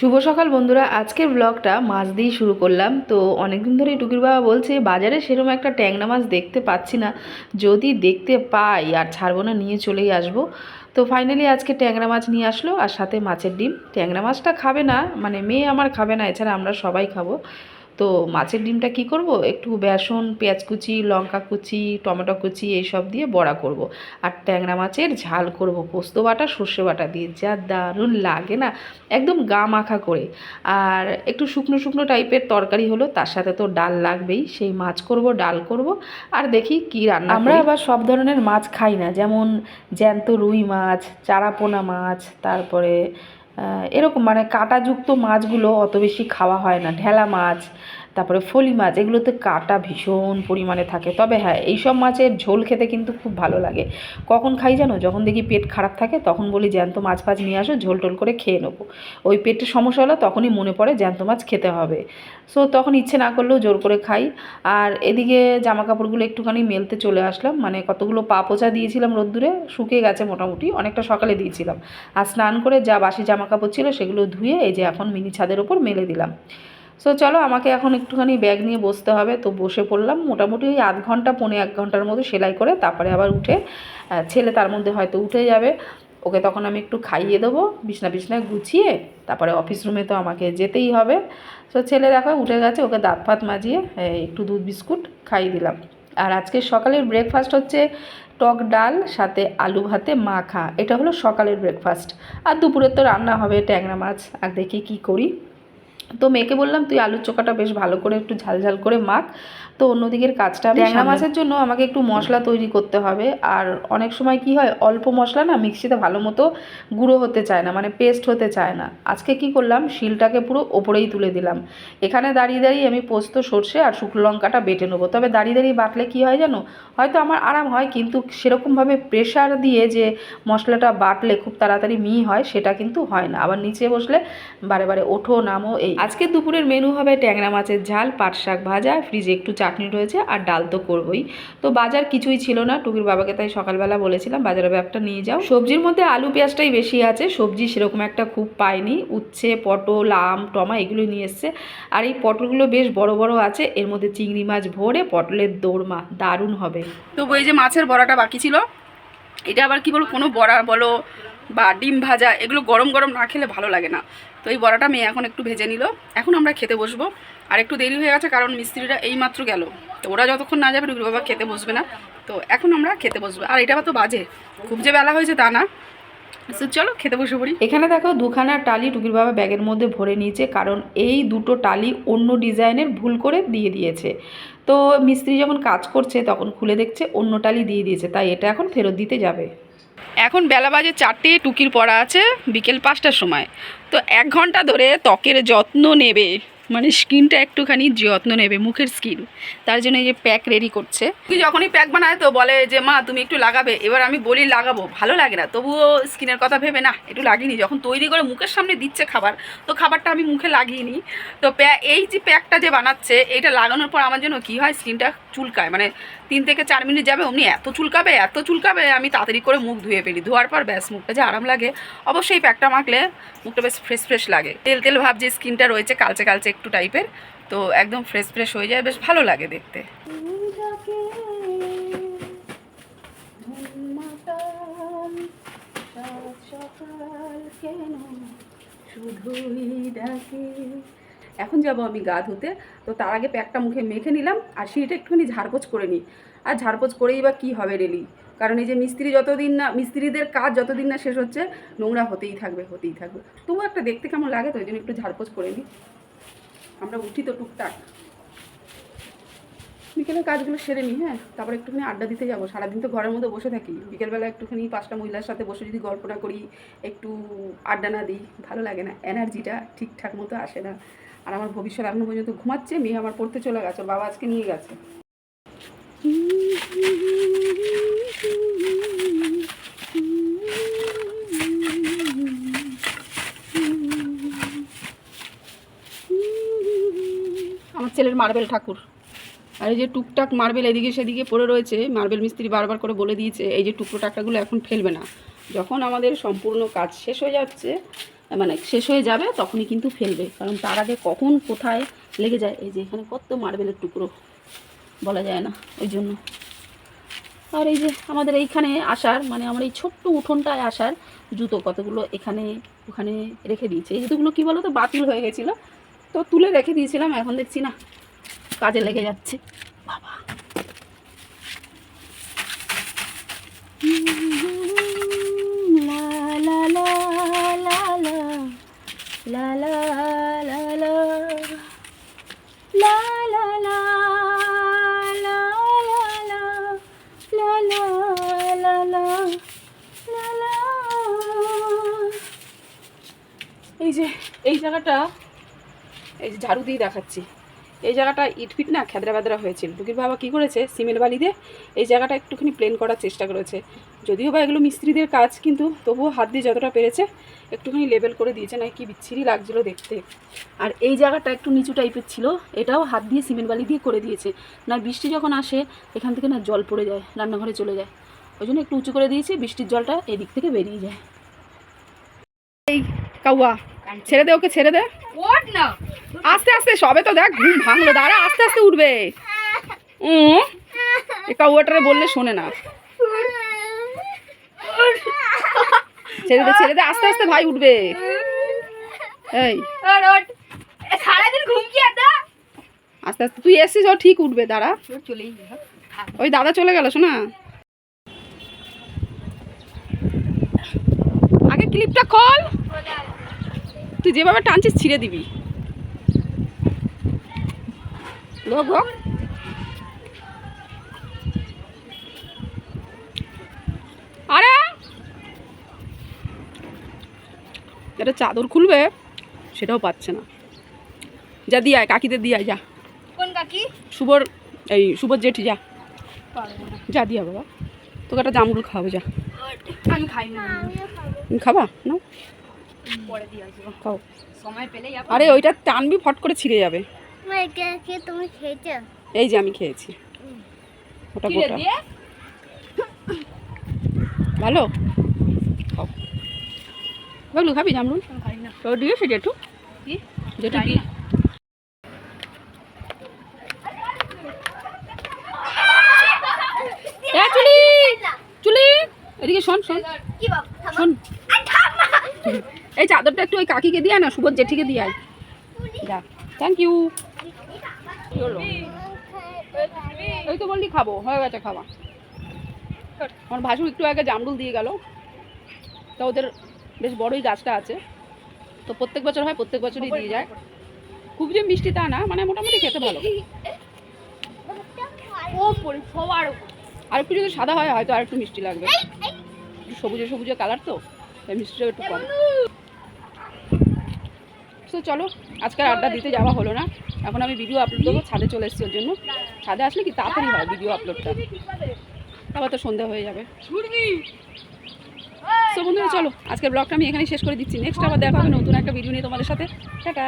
শুভ সকাল বন্ধুরা। আজকের ব্লগটা মাছ দিয়েই শুরু করলাম। তো অনেকদিন ধরেই টুকির বাবা বলছে, বাজারে সেরকম একটা ট্যাংরা মাছ দেখতে পাচ্ছি না। যদি দেখতে পাই, আর ছাড়বো না, নিয়ে চলেই আসব। তো ফাইনালি আজকে ট্যাংরা মাছ নিয়ে আসলো, আর সাথে মাছের ডিম। ট্যাংরা মাছটা খাবে না মানে মেয়ে আমার খাবে না, এছাড়া আমরা সবাই খাব। তো মাছের ডিমটা কি করব? একটু বেসন পেঁয়াজ কুচি লঙ্কা কুচি টমেটো কুচি এইসব দিয়ে বড়া করব। আর ট্যাংরা মাছের ঝাল করব। পোস্ত বাটা সর্ষে বাটা দিয়ে। যা দারুণ লাগে না? একদম গা মাখা করে। আর একটু শুকনো শুকনো টাইপের তরকারি হলো তার সাথে তো ডাল লাগবেই। সেই মাছ করব ডাল করব। আর দেখি কি রান্না আমরা আবার সব ধরনের মাছ খাই না। যেমন জ্যান্ত রুই মাছ চারাপোনা মাছ তারপরে এরকম মানে কাঁটাযুক্ত মাছগুলো অত বেশি খাওয়া হয় না। ঢেলা মাছ তারপরে ফলি মাছ, এগুলোতে কাঁটা ভীষণ পরিমাণে থাকে। তবে হ্যাঁ এইসব মাছের ঝোল খেতে কিন্তু খুব ভালো লাগে। কখন খাই জানো? যখন দেখি পেট খারাপ থাকে, তখন বলি, জ্যান্ত মাছ ফাছ নিয়ে আসো, ঝোল টোল করে খেয়ে নেব। ওই পেটের সমস্যা হলো তখনই মনে পড়ে, জ্যান্ত মাছ খেতে হবে। সো তখন ইচ্ছে না করলেও জোর করে খাই। আর এদিকে জামা কাপড়গুলো একটুখানি মেলতে চলে আসলাম। মানে কতগুলো পা পোচা দিয়েছিলাম রোদ্দুরে, শুকিয়ে গেছে মোটামুটি, অনেকটা সকালে দিয়েছিলাম। আর স্নান করে যা বাসি জামা কাপড় ছিল, সেগুলো ধুয়ে এই যে এখন মিনি ছাদের ওপর মেলে দিলাম। সো চলো আমাকে এখন একটুখানি ব্যাগ নিয়ে বসতে হবে। তো বসে পড়লাম। মোটামুটি ওই আধ ঘণ্টা, পৌনে এক ঘণ্টার মতো সেলাই করে তারপরে আবার উঠে ছেলে তার মধ্যে হয়তো উঠে যাবে। ওকে তখন আমি একটু খাইয়ে দেবো, বিছনা বিছনায় গুছিয়ে, তারপরে অফিস রুমে তো আমাকে যেতেই হবে। তো ছেলে দেখো উঠে গেছে, ওকে দাঁত ফাত মাজিয়ে একটু দুধ বিস্কুট খাইয়ে দিলাম। আর আজকে সকালের ব্রেকফাস্ট হচ্ছে টক ডাল, সাথে আলু ভাতে মাখা। এটা হলো সকালের ব্রেকফাস্ট আর দুপুরের তো রান্না হবে ট্যাংরা মাছ। আর দেখি কি করি। তো মেয়েকে বললাম তুই আলুর চোখাটা বেশ ভালো করে একটু ঝাল ঝাল করে মাখ। তো অন্যদিকের কাজটা ট্যাংরা মাছের জন্য আমাকে একটু মশলা তৈরি করতে হবে। আর অনেক সময় কি হয় অল্প মশলা না মিক্সিতে ভালো মতো গুঁড়ো হতে চায় না মানে পেস্ট হতে চায় না। আজকে কি করলাম শিলটাকে পুরো ওপরেই তুলে দিলাম। এখানে দাঁড়িয়ে দাঁড়িয়ে আমি পোস্ত সর্ষে আর শুকনো লঙ্কাটা বেটে নেব। তবে দাঁড়িয়ে দাঁড়িয়ে বাটলে কি হয় জানো হয়তো আমার আরাম হয় কিন্তু সেরকমভাবে প্রেশার দিয়ে যে মশলাটা বাটলে খুব তাড়াতাড়ি মি হয় সেটা কিন্তু হয় না। আবার নিচে বসলে বারে বারে ওঠো নামো এই। আজকে দুপুরের মেনু হবে ট্যাংরা মাছের ঝাল, পাট শাক ভাজা ফ্রিজে একটু চাটনি রয়েছে আর ডাল তো করবই। তো বাজার কিছুই ছিল না, টুকির বাবাকে তাই সকালবেলা বলেছিলাম, বাজারে ব্যাগটা নিয়ে যাও। সবজির মধ্যে আলু, পেঁয়াজটাই বেশি আছে, সবজি সেরকম একটা খুব পাইনি। উচ্ছে, পটল, আম, টমা এগুলো নিয়ে এসছে। আর এই পটলগুলো বেশ বড় বড় আছে, এর মধ্যে চিংড়ি মাছ ভরে পটলের দোরমা, দারুণ হবে। তো এই যে মাছের বড়াটা বাকি ছিল, এটা আবার কি বলো কোনো বড়া বলো বা ডিম ভাজা, এগুলো গরম গরম না খেলে ভালো লাগে না। তো এই বড়াটা মেয়ে এখন একটু ভেজে নিল। এখন আমরা খেতে বসবো। আর একটু দেরি হয়ে গেছে কারণ মিস্ত্রিরা এই মাত্র গেল। তো ওরা যতক্ষণ না যাবে রুগী বাবা খেতে বসবে না। তো এখন আমরা খেতে বসবো। আর এটা তো বাজে। খুব যে বেলা হয়েছে তা না। চলো খেতে বসে পড়ি। এখানে দেখো দুখানা টালি টুকির বাবা ব্যাগের মধ্যে ভরে নিয়েছে। কারণ এই দুটো টালি অন্য ডিজাইনের ভুল করে দিয়ে দিয়েছে। তো মিস্ত্রি যখন কাজ করছে তখন খুলে দেখছে অন্য টালি দিয়ে দিয়েছে। তাই এটা এখন ফেরত দিতে যাবে। এখন বেলা বাজে চারটে, টুকির পড়া আছে বিকেল পাঁচটার সময়। তো এক ঘণ্টা ধরে ত্বকের যত্ন নেবে মানে স্কিনটা একটুখানি যত্ন নেবে, মুখের স্কিন। তার জন্য এই যে প্যাক রেডি করছে। তুই যখনই প্যাক বানায় তো বলে যে, মা, তুমি একটু লাগাবে। এবার আমি বলি, লাগাবো। ভালো লাগে না। তবুও স্কিনের কথা ভেবে, না, একটু লাগিয়ে নি। যখন তৈরি করে মুখের সামনে দিচ্ছে খাবার, তো খাবারটা আমি মুখে লাগিয়ে নিই তো এই যে প্যাকটা যে বানাচ্ছে এইটা লাগানোর পর আমার জন্য কী হয়? স্কিনটা চুলকায়। মানে তিন থেকে চার মিনিট যাবে, অমনি এত চুলকাবে এত চুলকাবে, আমি তাড়াতাড়ি করে মুখ ধুয়ে ফেলি। ধোয়ার পর ব্যাস, মুখটা যে আরাম লাগে। অবশ্যই প্যাকটা মাখলে মুখটা বেশ ফ্রেশ ফ্রেশ লাগে। তেল তেল ভাব যে স্কিনটা রয়েছে, কালচে কালচে একটু টাইপের তো একদম ফ্রেশ ফ্রেশ হয়ে যায়, বেশ ভালো লাগে দেখতে। এখন যাব আমি গা ধুতে। তো তার আগে প্যাকটা মুখে মেখে নিলাম, আর সিঁড়িটা একটুখানি ঝাড়পোছ করে নিই। আর ঝাড়পোছ করেই বা কী হবে রেলি কারণ এই যে মিস্ত্রি যতদিন না, মিস্ত্রিদের কাজ যতদিন না শেষ হচ্ছে, নোংরা হতেই থাকবে হতেই থাকবে। তবু একটা দেখতে কেমন লাগে তো, ওই জন্য একটু ঝাড়পোছ করে নিই। আমরা উঠি তো টুকটাক। বিকেলের কাজগুলো সেরে নিই হ্যাঁ? তারপর একটুখানি আড্ডা দিতে যাব। সারাদিন তো ঘরের মধ্যে বসে থাকি। বিকেলবেলা একটুখানি পাঁচটা মহিলার সাথে বসে যদি গল্পটা করি, একটু আড্ডা না দিই, ভালো লাগে না। এনার্জিটা ঠিকঠাক মতো আসে না। আর আমার ভবিষ্যৎ এখনও পর্যন্ত ঘুমাচ্ছে, মেয়ে আমার পড়তে চলে গেছে, বাবা আজকে নিয়ে গেছে। আমার ছেলের মার্বেল ঠাকুর। আর এই যে টুকটাক মার্বেল এদিকে সেদিকে পড়ে রয়েছে, মার্বেল মিস্ত্রি বারবার করে বলে দিয়েছে, এই যে টুকরো টাকাগুলো এখন ফেলবে না। যখন আমাদের সম্পূর্ণ কাজ শেষ হয়ে যাচ্ছে মানে শেষ হয়ে যাবে, তখনই কিন্তু ফেলবে। কারণ তার আগে কখন কোথায় লেগে যায়, এই যে এখানে কত মার্বেলের টুকরো, বলা যায় না ওই জন্য। আর এই যে আমাদের এইখানে আসার মানে আমার এই ছোট্ট উঠোনটায় আসার জুতো কতগুলো এখানে, ওখানে রেখে দিয়েছে। এই জুতোগুলো কী বলো তো বাতিল হয়ে গেছিল। তো তুলে রেখে দিয়েছিলাম, এখন দেখছি না, কাজে লেগে যাচ্ছে। বাবা। লা লা লা লা লা লা লা লা লা লা লা লা লা লা এই যে, এই জায়গাটা, এই যে ঝাড়ু দিয়ে দেখাচ্ছি। এই জায়গাটা ইটফিট না খেদরা বেদরা হয়েছিল। টুকির বাবা কী করেছে? সিমেন্ট বালি দিয়ে এই জায়গাটা একটুখানি প্লেন করার চেষ্টা করেছে। যদিও বা এগুলো মিস্ত্রিদের কাজ, কিন্তু তবুও হাত দিয়ে যতটা পেরেছে একটুখানি লেবেল করে দিয়েছে না কি বিচ্ছিরি লাগছিল দেখতে। আর এই জায়গাটা একটু নিচু টাইপের ছিল, এটাও হাত দিয়ে সিমেন্ট বালি দিয়ে করে দিয়েছে। না, বৃষ্টি যখন আসে, এখান থেকে না জল পড়ে যায়, রান্নাঘরে চলে যায়। ওই জন্য একটু উঁচু করে দিয়েছি, বৃষ্টির জলটা এদিক থেকে বেরিয়ে যায়। এই কাউয়া। ছেড়ে দে ওকে ছেড়ে দে। আস্তে আস্তে সবে তো দেখ ঘুম ভাঙলো। দাঁড়া আস্তে আস্তে উঠবে। উম, এ কাউয়াটারে বললে শোনে না। ছেড়ে দে ছেড়ে দে আস্তে আস্তে ভাই উঠবে। এই। সারাদিন ঘুম কি আস্তে আস্তে তুই এসছিস ও ঠিক উঠবে দাঁড়া। চলেই ওই দাদা চলে গেল শোনা। আগে ক্লিপটা খোল। তুই যেভাবে টানছিস ছিঁড়ে দিবি। লোক হোক। আরে! এটা চাদর খুলবে সেটাও পাচ্ছে না। যা দিয়ে আয় কাকিদের দিয়ে আয় যা। কোন কাকি? শুভর এই শুভর জেঠি যা। যা দিয়া বাবা। তোকে একটা জামরুল খাওয়াবো যা। আমি খাই না খাবা? না পরে দিয়ে আসব। সময় পেলেই আরে ওইটা টানবি ফট করে ছিঁড়ে যাবে। তুমি খেয়েছো? এই যে আমি খেয়েছি। ওটা গোটা। ভালো? বাবলু খাবি জামরুল? আমি খাই না। তো দিয়ে সে জেঠু জেঠু কি? চুলি! চুলি! এদিকে শোন শোন। শোন। এই চাদরটা একটু ওই কাকিকে দিয়ে না, সুবোধ জেঠিকে দিয়ে আয়। যা থ্যাংক ইউ এই তো বললি খাব, হয়ে গেছে খাওয়া। আমার ভাসুর একটু আগে জামরুল দিয়ে গেল। তা ওদের বেশ বড়ই গাছটা আছে। তো প্রত্যেক বছর হয়, প্রত্যেক বছরই দিয়ে যায়। খুব যে মিষ্টি তা না মানে মোটামুটি খেতে ভালো। আর একটু যদি সাদা হয়, হয়তো আর একটু মিষ্টি লাগবে। সবুজে সবুজে কালার তো মিষ্টিটা একটু কম। তো চলো আজকে আড্ডা দিতে যাওয়া হলো না। এখন আমি ভিডিও আপলোড করব ছাদে চলে এসেছি ওর জন্য। ছাদে আসলে কি তাড়াতাড়ি হয় ভিডিও আপলোডটা আবার তো সন্ধ্যা হয়ে যাবে। তো বন্ধুরা চলো আজকের ব্লগটা আমি এখানেই শেষ করে দিচ্ছি। নেক্সট আবার দেখা হবে নতুন একটা ভিডিও নিয়ে তোমাদের সাথে। টাটা!